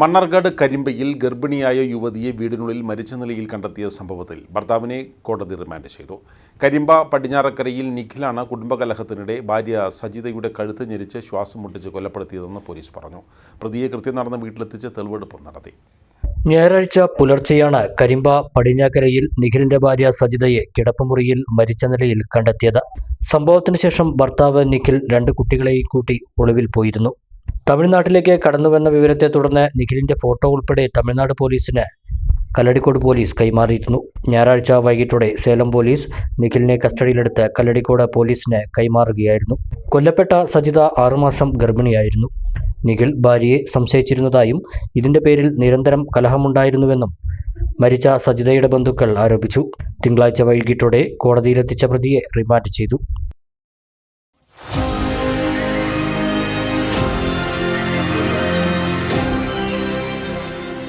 മണ്ണർകാട് കരിമ്പയിൽ ഗർഭിണിയായ യുവതിയെ വീടിനുള്ളിൽ മരിച്ച നിലയിൽ കണ്ടെത്തിയ സംഭവത്തിൽ ഭർത്താവിനെ കോടതി റിമാൻഡ് ചെയ്തു. കരിമ്പ പടിഞ്ഞാറക്കരയിൽ നിഖിലാണ് കുടുംബകലഹത്തിനിടെ ഭാര്യ സജിതയുടെ കഴുത്ത് ഞെരിച്ച് ശ്വാസം മുട്ടിച്ച് കൊലപ്പെടുത്തിയതെന്ന് പോലീസ് പറഞ്ഞു. പ്രതിയെ കൃത്യം നടന്ന വീട്ടിലെത്തിച്ച് തെളിവെടുപ്പ് നടത്തി. ഞായറാഴ്ച പുലർച്ചെയാണ് കരിമ്പ പടിഞ്ഞാക്കരയിൽ നിഖിലിന്റെ ഭാര്യ സജിതയെ കിടപ്പുമുറിയിൽ മരിച്ച നിലയിൽ കണ്ടെത്തിയത്. സംഭവത്തിന് ശേഷം ഭർത്താവ് നിഖിൽ രണ്ട് കുട്ടികളെയും കൂട്ടി ഒളിവിൽ പോയിരുന്നു. തമിഴ്നാട്ടിലേക്ക് കടന്നുവെന്ന വിവരത്തെ തുടർന്ന് നിഖിലിന്റെ ഫോട്ടോ ഉൾപ്പെടെ തമിഴ്നാട് പോലീസിന് കല്ലടിക്കോട് പോലീസ് കൈമാറിയിരുന്നു. ഞായറാഴ്ച വൈകിട്ടോടെ സേലം പോലീസ് നിഖിലിനെ കസ്റ്റഡിയിലെടുത്ത് കല്ലടിക്കോട് പോലീസിന് കൈമാറുകയായിരുന്നു. കൊല്ലപ്പെട്ട സജിത ആറുമാസം ഗർഭിണിയായിരുന്നു. നിഖിൽ ഭാര്യയെ സംശയിച്ചിരുന്നതായും ഇതിന്റെ പേരിൽ നിരന്തരം കലഹമുണ്ടായിരുന്നുവെന്നും മരിച്ച സജിതയുടെ ബന്ധുക്കൾ ആരോപിച്ചു. തിങ്കളാഴ്ച വൈകിട്ടോടെ കോടതിയിലെത്തിച്ച പ്രതിയെ റിമാൻഡ് ചെയ്തു.